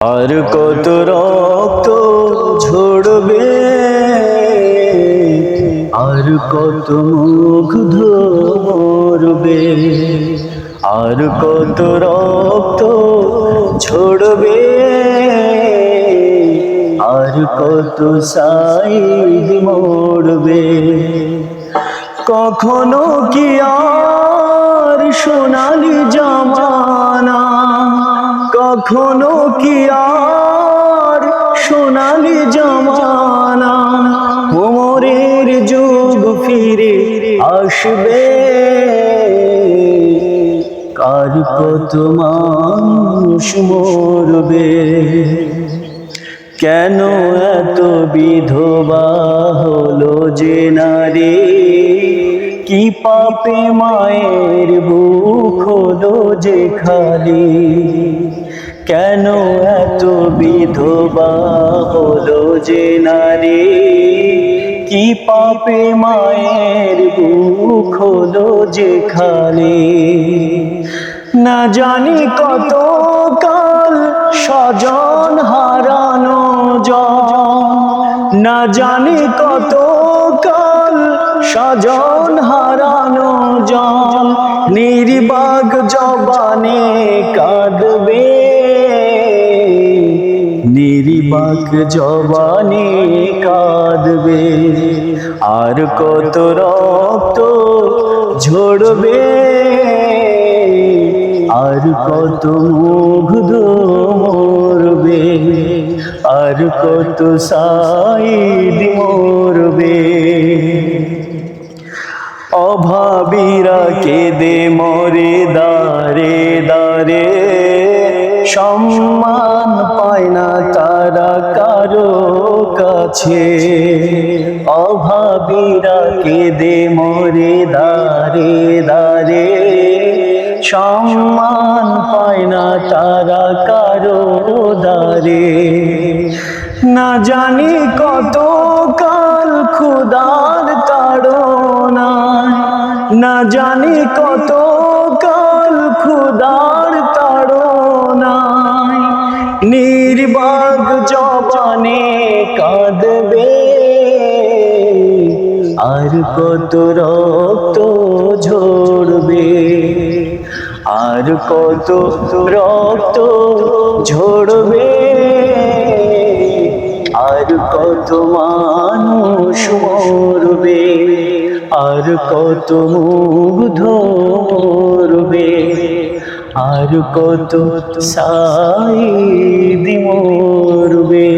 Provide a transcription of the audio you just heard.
আর কত রক্ত ঝরবে, আর কত মুখ ধরবে, আর কত রক্ত ঝরবে, আর কত সাইড মরবে। কখনো কি আর সোনালি জামানা কখনো কি আর সোনালি জামানা? ওমরের যুগ ফিরে আসবে। কার কত মানুষ মরবে? কেন এত বিধবা হলো যে নারী? কি পাপে মায়ের বুক হলো যে খালি? কেন এত বিধবা হলো যে নারী? কি পাপে মায়ের বুক হলো যে খালি? না জানি কত কাল স্বজন হারানো না জানি কত কাল স্বজন হারানো জন। নির্বাগ জবানে কাঁদবে নির্বাক জবানে কাঁদবে। আর কত রক্ত ঝরবে, আর কত মুগ্ধ মরবে, আর কত সাইদ মরবে। অভাবীরা কেঁদে মরে দারে দারে সম্মান কাছে অভাবীরা কেঁদে মরে দারে দারে সম্মান পায় না তারা কারও দারে না জানি কত কাল খুদার তাড়নায় না জানি কত কাল খুদার তাড়নায় নির্বাগ জবানে আর কত রক্ত ঝরবে, আর কত রক্ত ঝরবে, আর কত মানুষ মরবে, আর কত মুগ্ধ মরবে আর কত সাই মরবে।